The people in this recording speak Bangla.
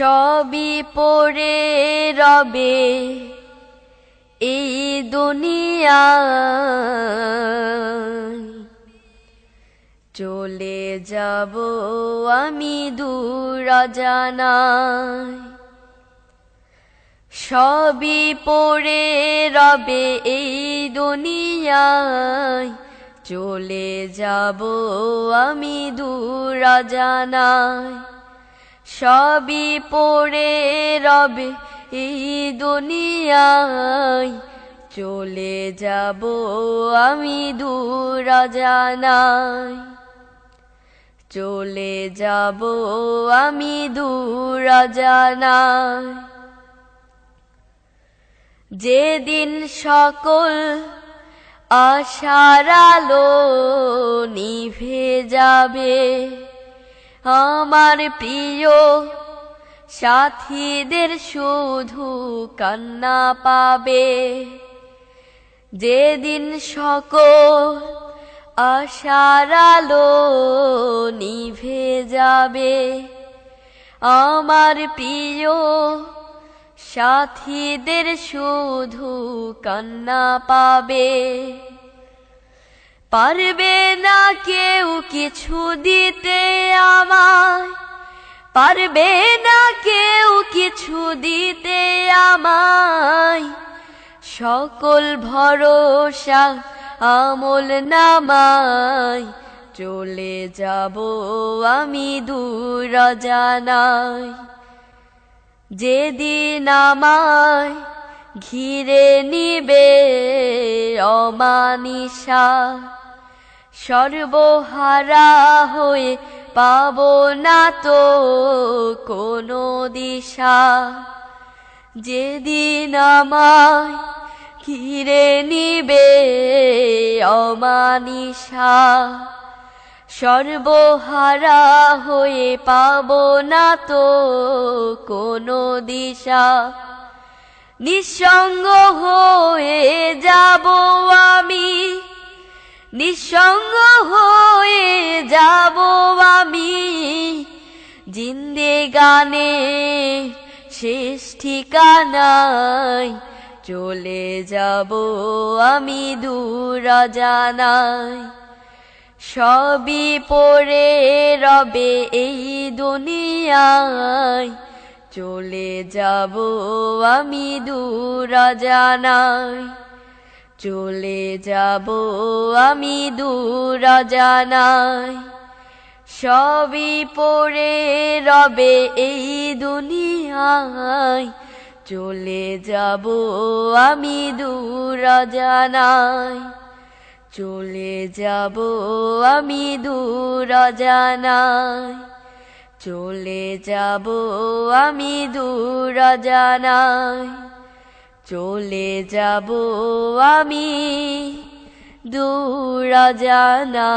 সবই পড়ে রবে এই দুনিয়া। চলে যাব আমি দূর জানাই সবই পড়ে রবে এই দুনিয়ায়। চলে যাব আমি দূর জানাই সবই পড়ে রবে এই দুনিয়ায়। চলে যাব আমি দূর জানাই চলে যাব আমি দূর জানাই যেদিন সকল আশার আলো নিভে যাবে আমার প্রিয় সাথীদের শুধু কান্না পাবে। যেদিন সকল আশার আলো নিভে যাবে, আমার প্রিয় সাথীদের শুধু কান্না পাবে। পারবে না কিছু দিতে আমায় পারবে না কেউ কিছু দিতে আমায়। সকল ভরসা, আমল নামায়। চলে যাব আমি দূর জানাই যেদিন আমায় ঘিরে নিবে অমানিসা সর্বহারা হয়ে পাব না তো কোনো দিশা। যেদিন আমায় ঘিরে নিবে অমানিসা সর্বহারা হয়ে পাব না তো কোনো দিশা। নিঃসঙ্গ হয়ে যাব আমি নিঃসঙ্গ হয়ে যাব আমি। জিন্দে গানে শেষ ঠিকানায় চলে যাব আমি দূর জানাই সবই পড়ে রবে এই দুনিয়ায়। চলে যাব আমি দূর জানাই চলে যাব আমি দূর জানাই সবই পড়ে রবে এই দুনিয়ায়। চলে যাব আমি দূর জানাই চলে যাব আমি দূর জানাই চলে যাব আমি দূর জানাই চলে যাব আমি দূর জানাই